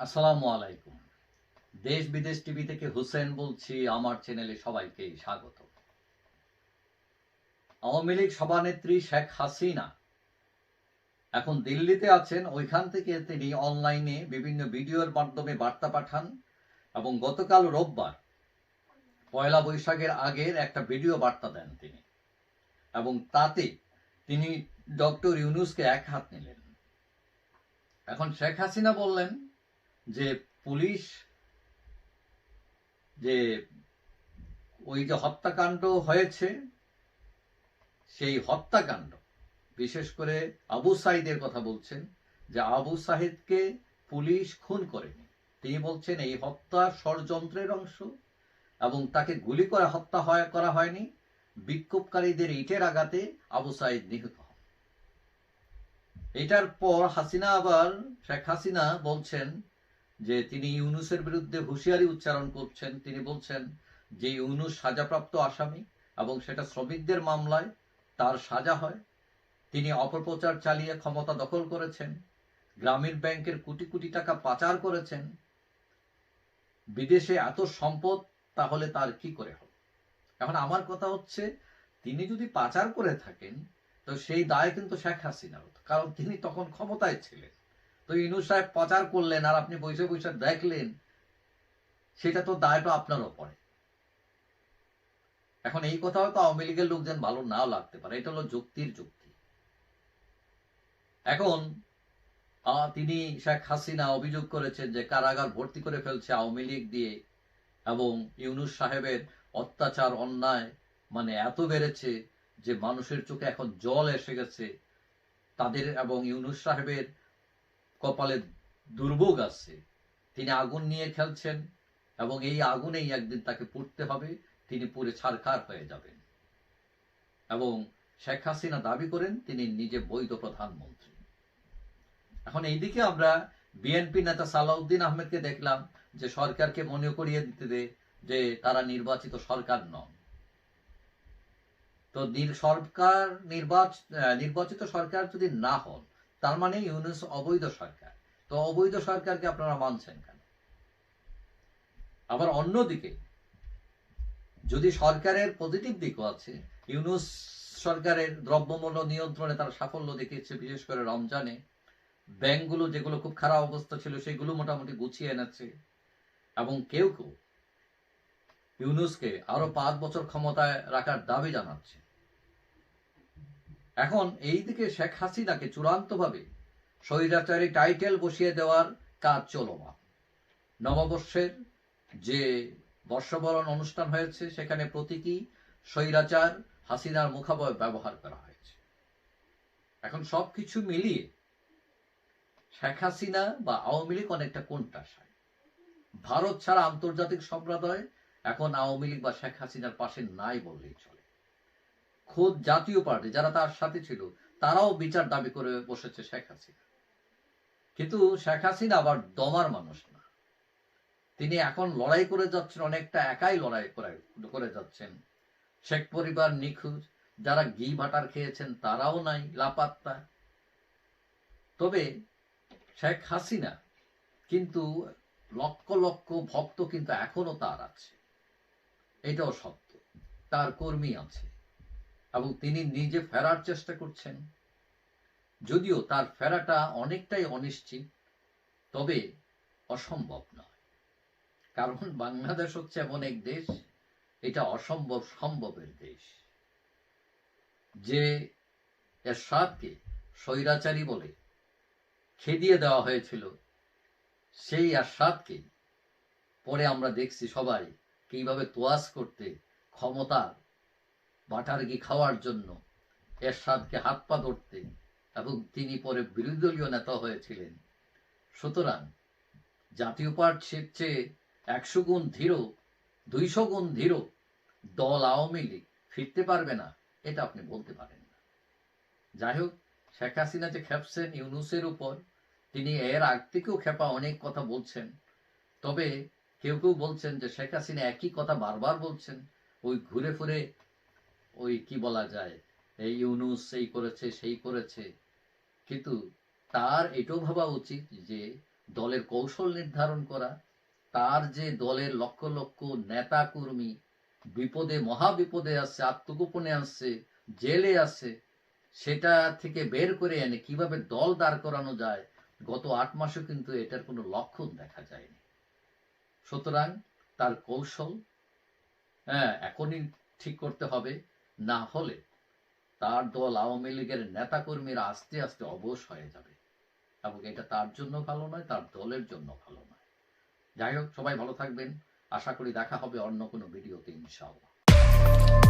আসসালামু আলাইকুম। দেশ বিদেশ টিভি থেকে হুসেন বলছি, আমার চ্যানেলে সবাইকে স্বাগত। আওয়ামী লীগ সভানেত্রী শেখ হাসিনা এখন দিল্লিতে আছেন। ওইখান থেকে তিনি অনলাইনে বিভিন্ন ভিডিওর মাধ্যমে বার্তা পাঠান এবং গতকাল রোববার পয়লা বৈশাখের আগের একটা ভিডিও বার্তা দেন তিনি এবং তাতে তিনি ডক্টর ইউনুসকে এক হাত নিলেন। এখন শেখ হাসিনা বললেন যে পুলিশ, যে ওই যে হত্যাকাণ্ড হয়েছে, সেই হত্যাকাণ্ড, বিশেষ করে আবু সাইদের কথা বলছেন, যে আবু সাহিদকে পুলিশ খুন করেনি। তিনি বলছেন, এই হত্যা ষড়যন্ত্রের অংশ এবং তাকে গুলি করে, হত্যা হয়, করা হয়নি। বিক্ষোভকারীদের ইটের আঘাতে আবু সাইদ নিহত হন। এটার পর হাসিনা আবার শেখ হাসিনা বলছেন যে তিনি ইউনুসের বিরুদ্ধে হুঁশিয়ারি উচ্চারণ করছেন। তিনি বলছেন যে ইউনুস সাজাপ্রাপ্ত আসামি এবং সেটা শ্রমিকদের মামলায় তার সাজা হয়। তিনি অপপ্রচার চালিয়ে ক্ষমতা দখল করেছেন। গ্রামীণ ব্যাংকের কোটি কোটি টাকা পাচার করেছেন। বিদেশে এত সম্পদ, তাহলে তার কি করে হবে? এখন আমার কথা হচ্ছে, তিনি যদি পাচার করে থাকেন, তো সেই দায় কিন্তু শেখ হাসিনার কারণ তিনি তখন ক্ষমতায় ছিলেন। তো ইনু সাহেব পাচার করলেন আর আপনি বসে বসে দেখলেন, সেটা তো দায়টা আপনারও পড়ে এখন এই কথা হয়তো আওয়ামী লীগের লোকজন ভালো নাও লাগতে পারে, এটা হলো যুক্তির যুক্তি। এখন তিনি শেখ হাসিনা অভিযোগ করেছেন যে কারাগার ভর্তি করে ফেলছে আওয়ামী লীগ দিয়ে এবং ইউনুস সাহেবের অত্যাচার, অন্যায় মানে এত বেড়েছে যে মানুষের চোখে এখন জল এসে গেছে। তাদের এবং ইউনুস সাহেবের কপালে দুর্ভোগ আছে। তিনি আগুন নিয়ে খেলছেন এবং এই আগুনেই একদিন তাকে পুড়তে হবে, তিনি পুরে ছারখার হয়ে যাবেন। এবং শেখ হাসিনা দাবি করেন, তিনি নিজে বৈধ প্রধানমন্ত্রী। এখন এইদিকে আমরা বিএনপি নেতা সালাউদ্দিন আহমেদকে দেখলাম যে সরকারকে মনে করিয়ে দিতে দে, যে তারা নির্বাচিত সরকার নন। তো সরকার নির্বাচিত সরকার যদি না হন তার মানে ইউনুস অবৈধ সরকার। তো অবৈধ সরকারকে আপনারা মানছেন কেন? আবার অন্যদিকে, যদি সরকারের পজিটিভ দিকও আছে, ইউনুস সরকারের দ্রব্যমূল্য নিয়ন্ত্রণে তারা সাফল্য দেখিয়েছে, বিশেষ করে রমজানে। ব্যাংকগুলো যেগুলো খুব খারাপ অবস্থা ছিল, সেগুলো মোটামুটি গুছিয়ে এনেছে। এবং কেউ কেউ ইউনুসকে আরও পাঁচ বছর ক্ষমতায় রাখার দাবি জানাচ্ছে। এখন এই দিকে শেখ হাসিনাকে চূড়ান্তভাবে স্বৈরাচারী টাইটেল বসিয়ে দেওয়ার কাজ চলমান। নববর্ষের যে বর্ষবরণ অনুষ্ঠান হয়েছে, সেখানে প্রতীকী স্বৈরাচার হাসিনার মুখাবয় ব্যবহার করা হয়েছে। এখন সবকিছু মিলিয়ে শেখ হাসিনা বা আওয়ামী লীগ অনেকটা কোনটাশায় ভারত ছাড়া আন্তর্জাতিক সম্প্রদায় এখন আওয়ামী লীগ বা শেখ হাসিনার পাশে নাই বললেই চলে। খোদ জাতীয় পার্টি যারা তার সাথে ছিল, তারাও বিচার দাবি করে বসেছে শেখ হাসিনা। কিন্তু শেখ হাসিনা আবার দমার মানুষ না। তিনি এখন লড়াই করে যাচ্ছেন, অনেকটা একাই লড়াই করে যাচ্ছেন। শেখ পরিবার নিখোঁজ, যারা ঘি ভাটার খেয়েছেন তারাও নাই, লাপাত্তা। তবে শেখ হাসিনা কিন্তু লক্ষ লক্ষ ভক্ত কিন্তু এখনও তার আছে। এটাও সত্য, তার কর্মী আছে। এবং তিনি নিজে ফেরার চেষ্টা করছেন। যদিও তার ফেরাটা অনেকটাই অনিশ্চিত, তবে অসম্ভব নয়। কারণ বাংলাদেশ হচ্ছে এমন এক দেশ, এটা অসম্ভব সম্ভবের দেশ, যে এরশাদকে স্বৈরাচারী বলে খেদিয়ে দেওয়া হয়েছিল। সেই আস্বাদকে পরে আমরা দেখছি সবাই কীভাবে তোয়াজ করতে ক্ষমতার বাটারগি খাওয়ার জন্য এরশাদকে হাত পা ধরতে এবং তিনি পরে বিরোধী দলীয় নেতা হয়েছিলেন। সুতরাং জাতীয় পার্টির চেয়ে একশো গুণ ধীর দুইশো গুণ ধীর দল আওয়ামী লীগ ফিরতে পারবে না, এটা আপনি বলতে পারেন না। যাই হোক, শেখ হাসিনা যে খেপছেন ইউনুসের উপর, তিনি এর আগ থেকেও খেপা অনেক কথা বলছেন। তবে কেউ কেউ বলছেন যে শেখ হাসিনা একই কথা বারবার বলছেন, ওই ঘুরে ফিরে ওই কি বলা যায়, এই ইউনুস এই করেছে, সেই করেছে। কিন্তু তার এটাও ভাবা উচিত যে, দলের কৌশল নির্ধারণ করা, তার যে দলের লক্ষ লক্ষ নেতা কর্মী বিপদে, মহা বিপদে আছে আত্মগোপনে আছে জেলে আছে, সেটা থেকে বের করে এনে কীভাবে দল দাঁড় করানো যায়, গত আট মাসে কিন্তু এটার কোনো লক্ষণ দেখা যায়নি। সুতরাং তার কৌশল হ্যাঁ এখনই ঠিক করতে হবে। না হলে তার দল আওয়ামী লীগের নেতাকর্মীরা আস্তে আস্তে অবশ হয়ে যাবে। এবং এটা তার জন্য ভালো নয়, তার দলের জন্য ভালো নয়। যাই হোক, সবাই ভালো থাকবেন। আশা করি দেখা হবে অন্য কোনো ভিডিওতে, ইনশাআল্লাহ।